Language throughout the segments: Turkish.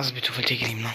Az bir tuvalete gireyim lan.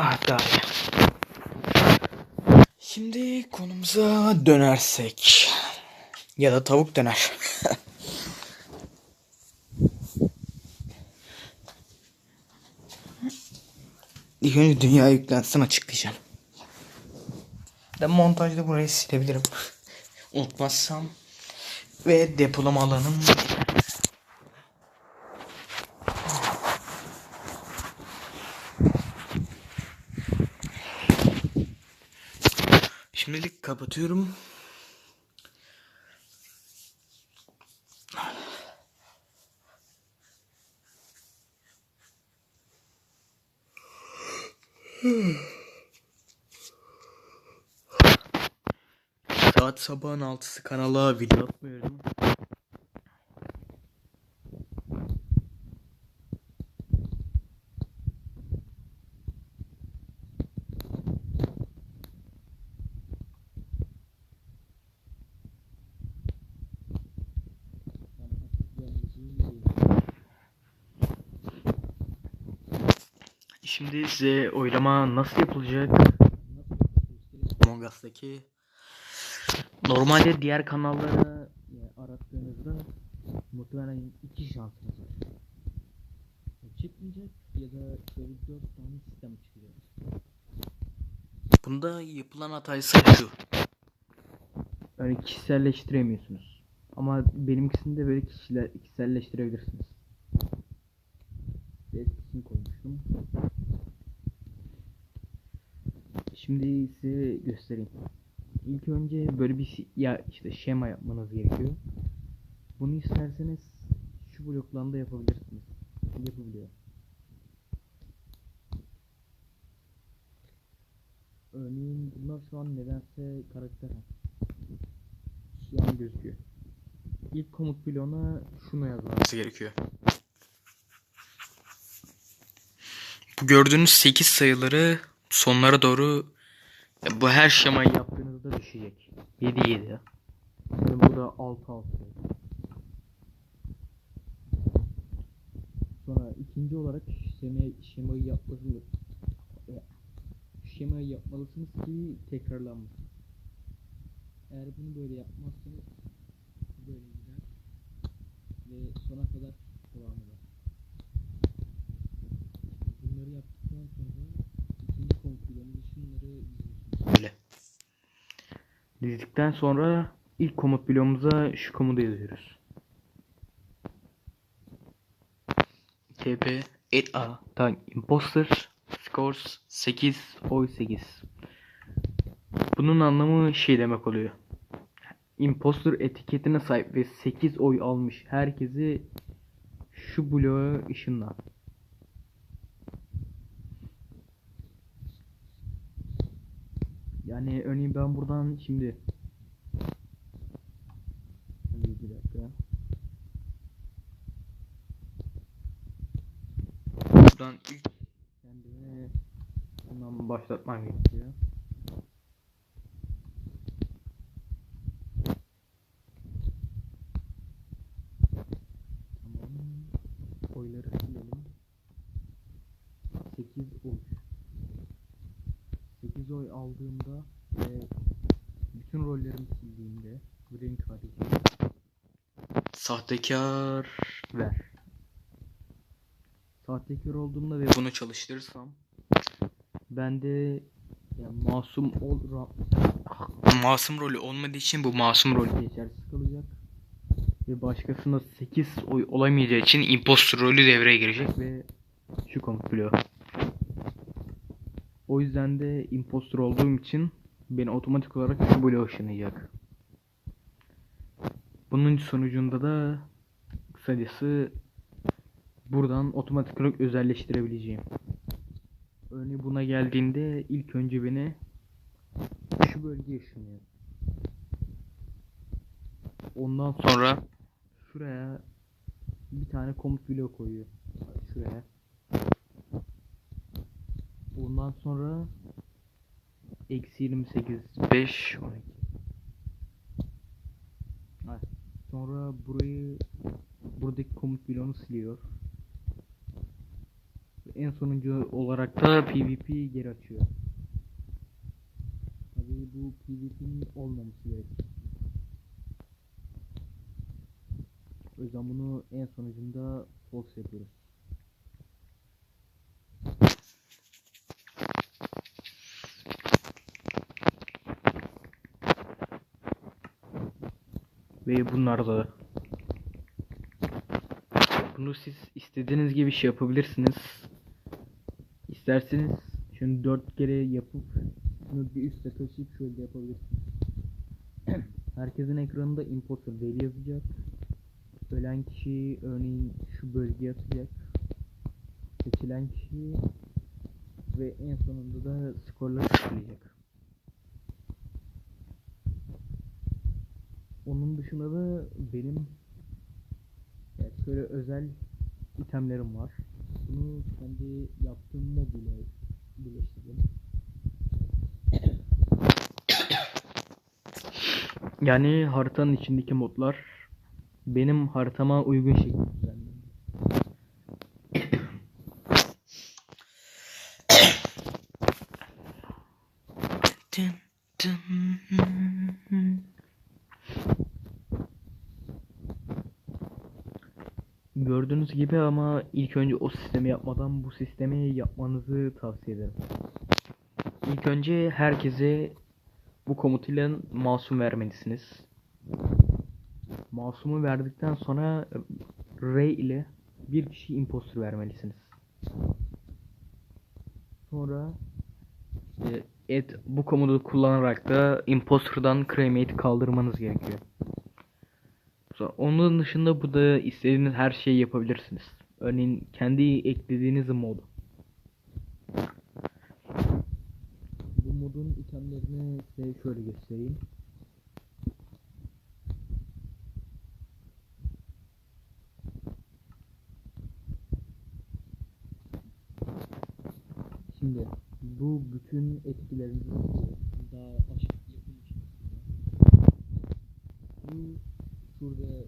Ah daha iyi. Şimdi konumuza dönersek. Ya da tavuk döner. İlk önce dünya yüklensin açıklayacağım. Ben montajda burayı silebilirim. Unutmazsam. Ve depolama alanım. Kapatıyorum. Saat sabahın altısı kanala video atmıyorum. Şimdi size oylama nasıl yapılacak? Among Us'taki Normalde diğer kanalları ya, arattığınızda muhtemelen iki şansınız var. Ya çıkmayacak ya da şöyle dört tane sistem çıkıyor. Bunda yapılan hata ise şu. Yani kişiselleştiremiyorsunuz. Ama benimkisinde böyle kişiler, kişiselleştirebilirsiniz. Eskisini koymuştum. Şimdi size göstereyim. İlk önce böyle bir si- ya işte şema yapmanız gerekiyor. Bunu isterseniz şu bloklarında yapabilirsiniz. Yapabiliyor. Örneğin bunlar şu an nedense karakter. Şu an gözüküyor. İlk komut bloğuna şunu yazmanız gerekiyor. Bu gördüğünüz 8 sayıları sonlara doğru bu her şemayı yaptığınızda düşecek. 7 7. Ve bu da 6 6. Sonra ikinci olarak şema, şemayı yapmalısınız. Şemayı yapmalısınız ki tekrarlanmasın. Eğer bunu böyle yapmazsanız böyle gider ve sona kadar devam eder. Bunları yaptıktan sonra ikinci komutlarında şunları diziyorsunuz. Böyle. Dizdikten sonra ilk komut bloğumuza şu komutu yazıyoruz. TP et a tag imposter scores 8 oy 8. Bunun anlamı şey demek oluyor. Imposter etiketine sahip ve 8 oy almış herkesi şu bloğa ışınla. Yani örneğin ben buradan şimdi bir dakika. Buradan ilk kendime bundan başlatmam gerekiyor. Tamam. Oyları silelim. 8 oy. 8 oy aldığımda ve bütün rollerimi sildiğimde green card için sahtekar ver. Sahtekar olduğumda ve bunu çalıştırırsam bende yani masum ol masum rolü olmadığı için bu masum rolü geçersiz kalacak. Ve başkasına 8 oy olamayacağı için impostor rolü devreye girecek ve şu komut bloğu. O yüzden de impostor olduğum için beni otomatik olarak şu bloğa ışınlayacak. Bunun sonucunda da kısacası buradan otomatik olarak özelleştirebileceğim. Örneğin buna geldiğinde ilk önce beni şu bölgeye ışınlıyor. Ondan sonra şuraya bir tane komut bloğu koyuyor. Şuraya. Ondan sonra eksi 28 5 12 Evet. Sonra burayı buradaki komut bloğunu siliyor. En sonuncu olarak da PvP geri açıyor. Tabii bu PvP'nin olmaması gerekir. O yüzden bunu en sonucunda false yapıyoruz. Ve bunlar da bunu siz istediğiniz gibi şey yapabilirsiniz. İsterseniz şunu dört kere yapıp şunu bir üstte taşıyıp şöyle yapabilirsiniz. Herkesin ekranında imposter değil yazacak. Ölen kişi örneğin şu bölgeye atacak. Seçilen kişi ve en sonunda da skorları sıfırlayacak. Onun dışında da benim yani şöyle özel itemlerim var. Bunu kendi yaptığım mod ile birleştirdim. Yani haritanın içindeki modlar benim haritama uygun şekilde düzenlendi. Gördüğünüz gibi ama ilk önce o sistemi yapmadan bu sistemi yapmanızı tavsiye ederim. İlk önce herkese bu komut ile masum vermelisiniz. Masumu verdikten sonra Ray ile bir kişi imposter vermelisiniz. Sonra işte et bu komutu kullanarak da imposter'dan cremate'i kaldırmanız gerekiyor. Sonra onun dışında bu da istediğiniz her şeyi yapabilirsiniz. Örneğin kendi eklediğiniz mod. Bu modun itemlerini size şöyle göstereyim. Şimdi bu bütün etkilerini daha aşık yapılmış. Bu şurada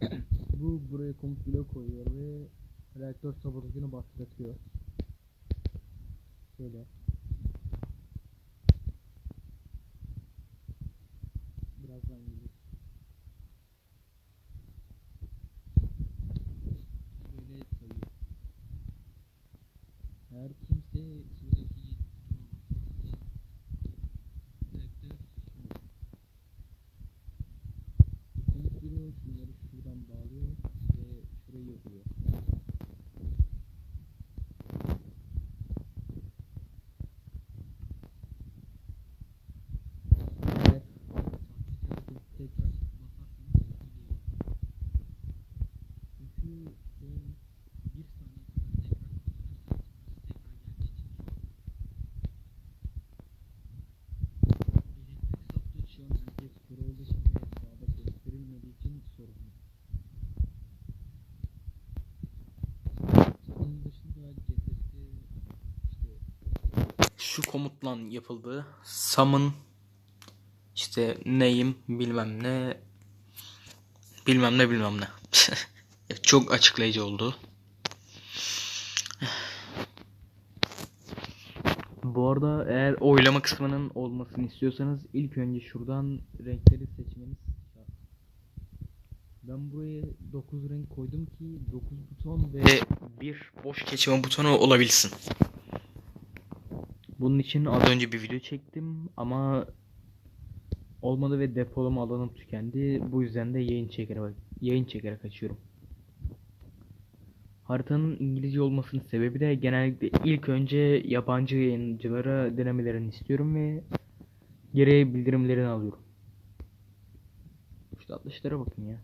bu buraya komut bloğu koyuyor ve reaktör sabotajını bastırtıyor. Şöyle. Birazdan gelir. Böyle sayıyor. Eğer kimse şuradaki reaktör Komut bloğu şunları şuradan bağlıyor ve şurayı yapıyor. Eğer tekrar basarsanız geliyor. Çünkü son bir saniye kadar tekrar kullanırsanız burası tekrar geldiği için sorun. Elektrik saplı şu an herkes kör olduğu için ve sağda gösterilmediği için sorun. Onun dışında CSS'de işte şu komutla yapıldı. Summon işte name bilmem ne bilmem ne bilmem ne. Çok açıklayıcı oldu. Bu arada eğer oylama kısmının olmasını istiyorsanız ilk önce şuradan renkleri seçmeniz. Ben buraya 9 renk koydum ki 9 buton ve bir boş geçme butonu olabilsin. Bunun için az önce bir video çektim ama olmadı ve depolama alanım tükendi. Bu yüzden de yayın çekerek yayın çekerek açıyorum. Haritanın İngilizce olmasının sebebi de genellikle ilk önce yabancı yayıncılara denemelerini istiyorum ve geri bildirimlerini alıyorum. Şu tatlışlara bakın ya.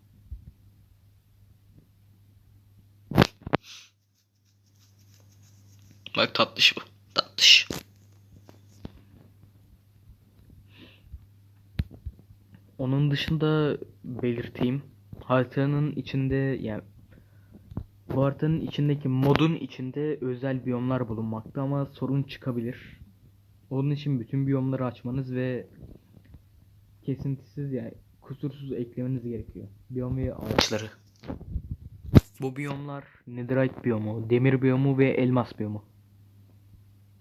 Bak tatlış bu. Tatlış. Onun dışında belirteyim. Haritanın içinde yani bu haritanın içindeki modun içinde özel biyomlar bulunmakta ama sorun çıkabilir. Onun için bütün biyomları açmanız ve kesintisiz yani kusursuz eklemeniz gerekiyor. Biyom ve ağaçları. Bu biyomlar Netherite biyomu, demir biyomu ve elmas biyomu.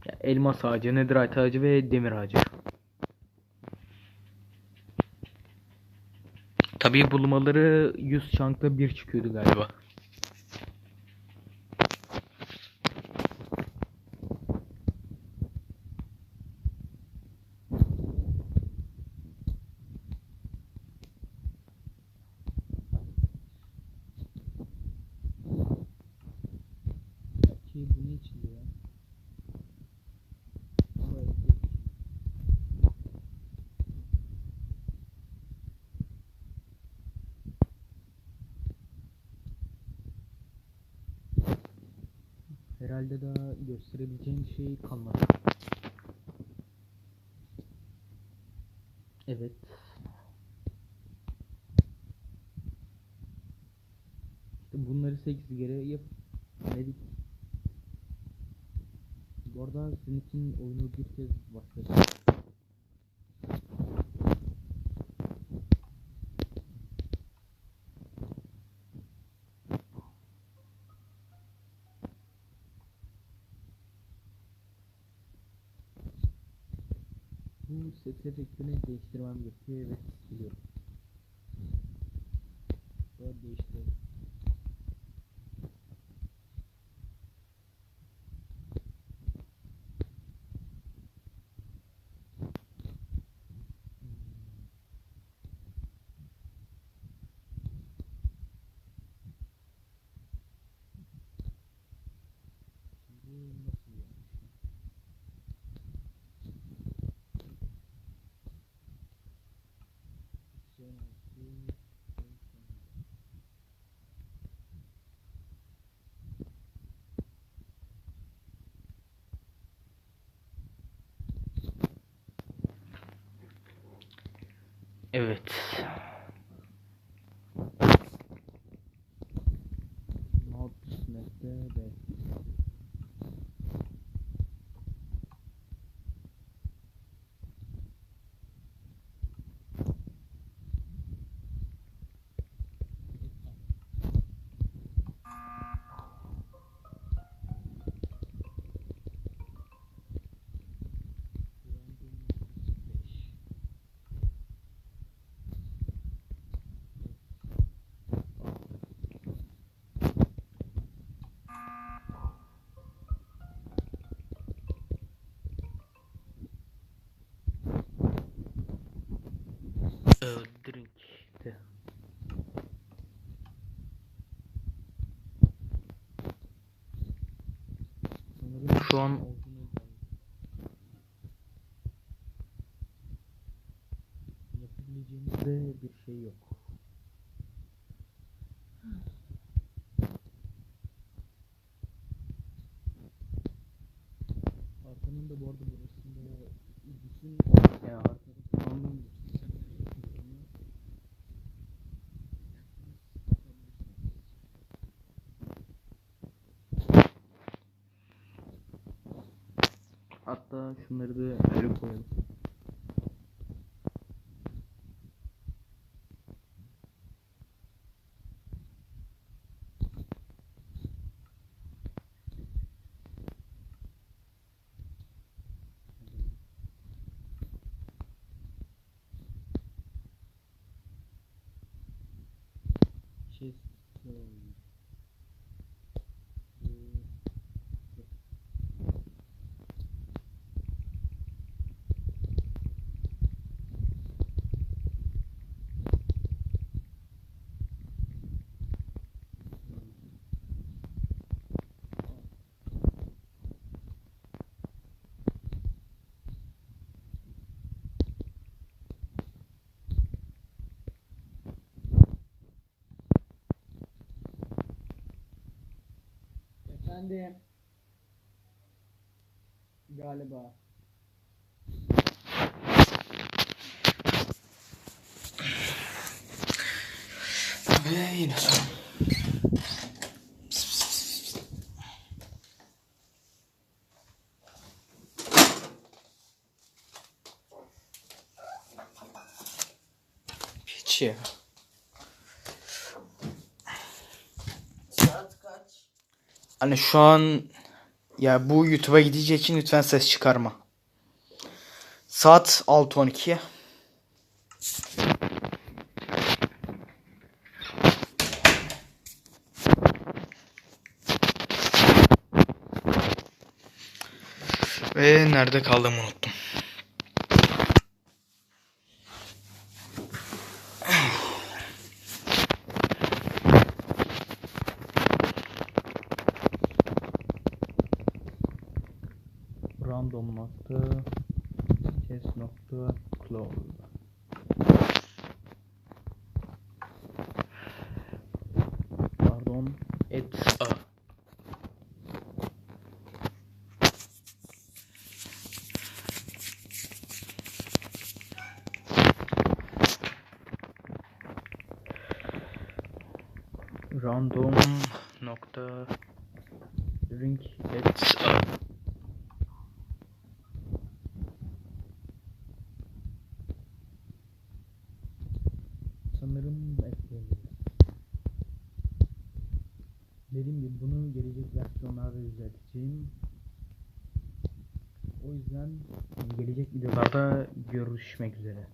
Ya elmas ağacı, Netherite ağacı ve demir ağacı. Tabii bulmaları 100 çankla bir çıkıyordu galiba. Şey bu ne? Herhalde daha gösterebileceğim şey kalmadı. Evet. İşte bunları 8 kere yap dedik. Bu arada sizin için oyunu bir kez başladım. Bu ses efektini değiştirmem gerekiyor evet biliyorum. Böyle değiştirelim. Şimdi nasıl yapmış? Evet. Sanırım şu an yapabileceğimiz de bir şey yok. Arkanın da bu arada burasında bütün ya arkada kullandığım bütün semtleri Hatta şunları da öyle koyalım. De galiba Ve yine son. Piç. saat kaç? Hani şu an ya bu YouTube'a gideceği için lütfen ses çıkarma. Saat 6.12. Ve nerede kaldığımı unuttum. Random nokta test nokta close. Pardon. A. Random nokta ring it's a. Sanırım ekleyebiliriz. Dediğim gibi bunu versiyonlarda düzelteceğim. O yüzden gelecek videolarda görüşmek üzere.